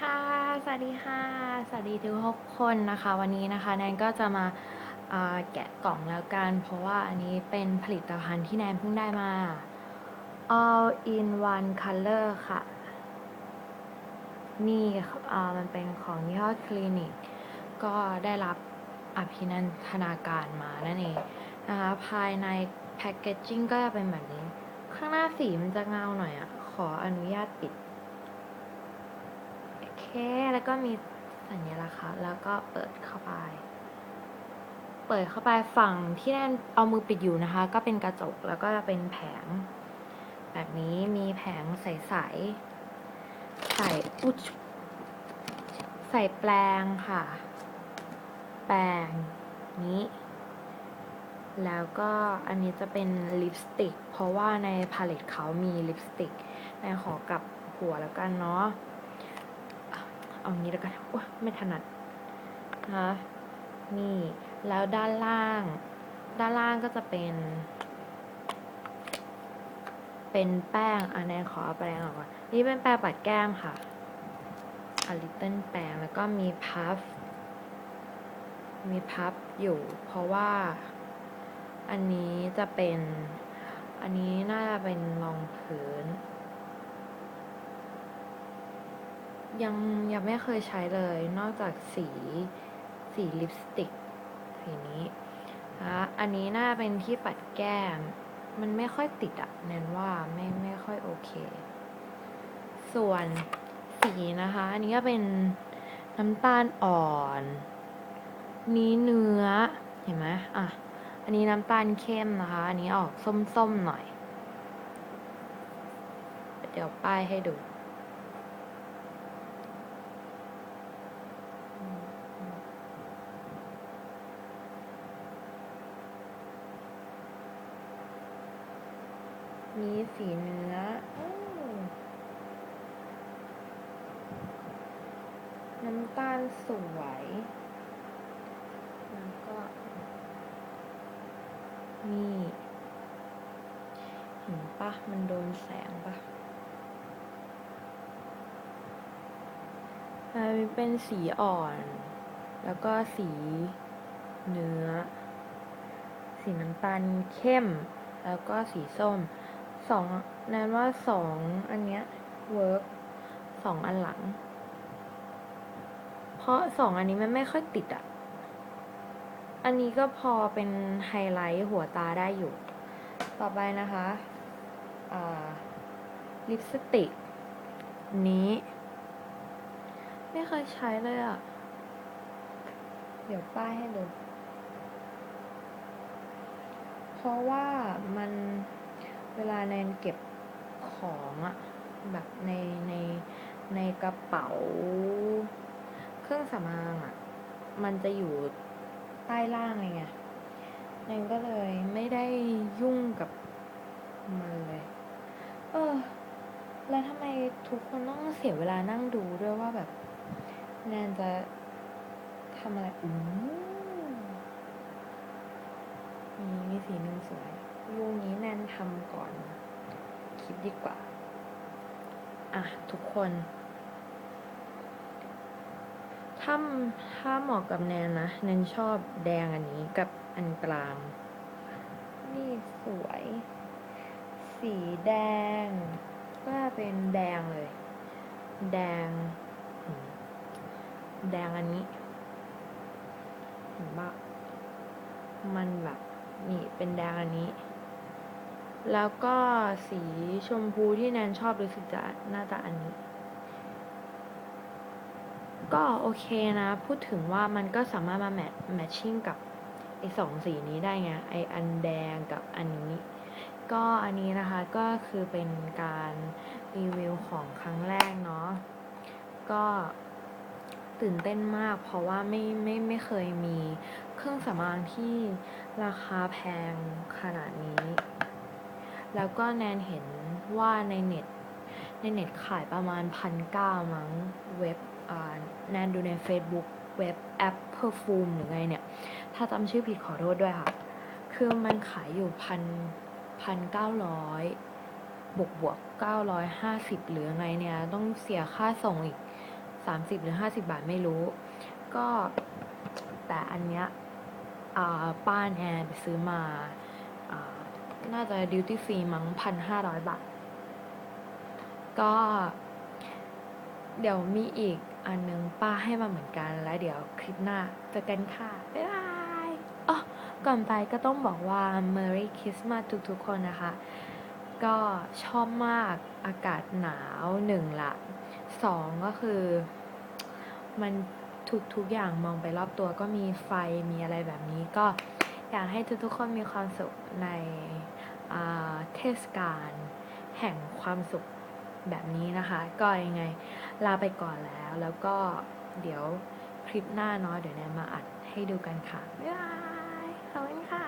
ค่ะ สวัสดีค่ะ สวัสดีทุกคนนะคะ วันนี้นะคะแนนก็จะมาแกะกล่องแล้วกัน เพราะว่าอันนี้เป็นผลิตภัณฑ์ที่แนนเพิ่งได้มา all in one color ค่ะ นี่มันเป็นของยี่ห้อคลินิก ก็ได้รับอภินันทนาการมานั่นเองนะคะ ภายในแพคเกจจิ้งก็จะเป็นแบบนี้ ข้างหน้าสีมันจะเงาหน่อยอะ่ะ ขออนุญาตปิด แล้วก็มีสัญลักษณ์ค่ะแล้วก็เปิดเข้าไป เปิดเข้าไปฝั่งที่แนนเอามือปิดอยู่นะคะ ก็เป็นกระจกแล้วก็เป็นแผง แบบนี้มีแผงใสๆใส่อุ๊ยใส่แปลงค่ะ แปลงนี้ แล้วก็อันนี้จะเป็นลิปสติก เพราะว่าในพาเลตเขามีลิปสติกในขอกลับหัวแล้วกันเนาะ เอางี้แล้วกันโอ้ยไม่ถนัดนะคะนี่แล้วด้านล่าง ด้านล่างก็จะเป็น เป็นแป้งอันนี้ขอแปรงออกก่อนนี่เป็นแป้งปัดแก้มค่ะอลิตเติ้ลแปรงแล้วก็มีพัฟมีพับอยู่ เพราะว่าอันนี้จะเป็น อันนี้น่าจะเป็นรองพื้น ยังยังไม่เคยใช้เลย นอกจากสีสีลิปสติก สีนี้นะอันนี้น่าเป็นที่ปัดแก้ม มันไม่ค่อยติดอะแนนว่าไม่ไม่ค่อยโอเค ส่วนสีนะคะ อันนี้ก็เป็นน้ำตาลอ่อน นี้เนื้อ เห็นไหมอะ อันนี้น้ำตาลเข้มนะคะ อันนี้ออกส้มๆหน่อย เดี๋ยวป้ายให้ดู มีสีเนื้ออน้ำตาลสวย แล้วก็ นี่ เห็นปะมันโดนแสงปะมันเป็นสีอ่อน แล้วก็สีเนื้อ สีน้ำตาลเข้ม แล้วก็สีส้ม สองแนนว่าสองอันเนี้ยเวิร์กสองอันหลัง เพราะสองอันนี้มันไม่ค่อยติดอะอันนี้ก็พอเป็นไฮไลท์หัวตาได้อยู่ ต่อไปนะคะอ่าลิปสติก นี้ ไม่เคยใช้เลยอะเดี๋ยวป้ายให้ดู เพราะว่ามัน เวลาแนนเก็บของอะแบบในในในกระเป๋า เครื่องสำอางอะมันจะอยู่ใต้ล่างเลยไงแนนก็เลยไม่ได้ยุ่งกับมันเลย เออ แล้วทำไมทุกคนต้องเสียเวลานั่งดูด้วยว่าแบบ แนนจะทำอะไรอืมมีมีสีหนึ่งสวย รูนี้แนนทำก่อน คิดดีกว่า อะ ทุกคนถ้าถ้าเหมาะกับแนนนะ แนนชอบแดงอันนี้กับอันกลาง นี่สวย สีแดง ก็เป็นแดงเลย แดง แดงอันนี้เห็นปะมันแบบนี่เป็นแดงอันนี้ แล้วก็สีชมพูที่แนนชอบรู้สึกจะน่าจะอันนี้ ก็โอเคนะ พูดถึงว่ามันก็สามารถมาแมทแมทชิ่งกับไอสองสีนี้ได้ไง ไออันแดงกับอันนี้ ก็อันนี้นะคะก็คือเป็นการรีวิวของครั้งแรกเนาะ ก็ตื่นเต้นมาก เพราะว่าไม่ไม่ไม่เคยมีเครื่องสำอางที่ราคาแพงขนาดนี้ แล้วก็แนนเห็นว่าในเน็ตในเน็ตขายประมาณพันเก้ามั้งเว็บอ่าแนนดูใน Facebook เว็บแอป Perfume หรือไงเนี่ย ถ้าจำชื่อผิดขอโทษด้วยค่ะ คือมันขายอยู่พันพันเก้าร้อยบวกบวกเก้าร้อยห้าสิบหรือไงเนี่ย ต้องเสียค่าส่งอีก30หรือ50บาทไม่รู้ ก็แต่อันเนี้ยอ่าป้าแอนไปซื้อมา น่าจะดิวตี้ฟรีมั้งพันห้าร้อยบาท ก็ เดี๋ยวมีอีกอันนึงป้าให้มาเหมือนกัน แล้วเดี๋ยวคลิปหน้าเจอกันค่ะ บ๊ายบายอ๋อก่อนไปก็ต้องบอกว่า Merry Christmas ทุกๆคนนะคะ ก็ชอบมากอากาศหนาวหนึ่งละสองก็คือ มันทุกทุกอย่างมองไปรอบตัวก็มีไฟมีอะไรแบบนี้ก็อยากให้ทุกๆคนมีความสุขใน เทศกาลแห่งความสุขแบบนี้นะคะ ก็ยังไงลาไปก่อนแล้ว แล้วก็เดี๋ยวคลิปหน้าเนาะเดี๋ยวแนนมาอัดให้ดูกันค่ะ บ๊ายบาย ขอบคุณค่ะ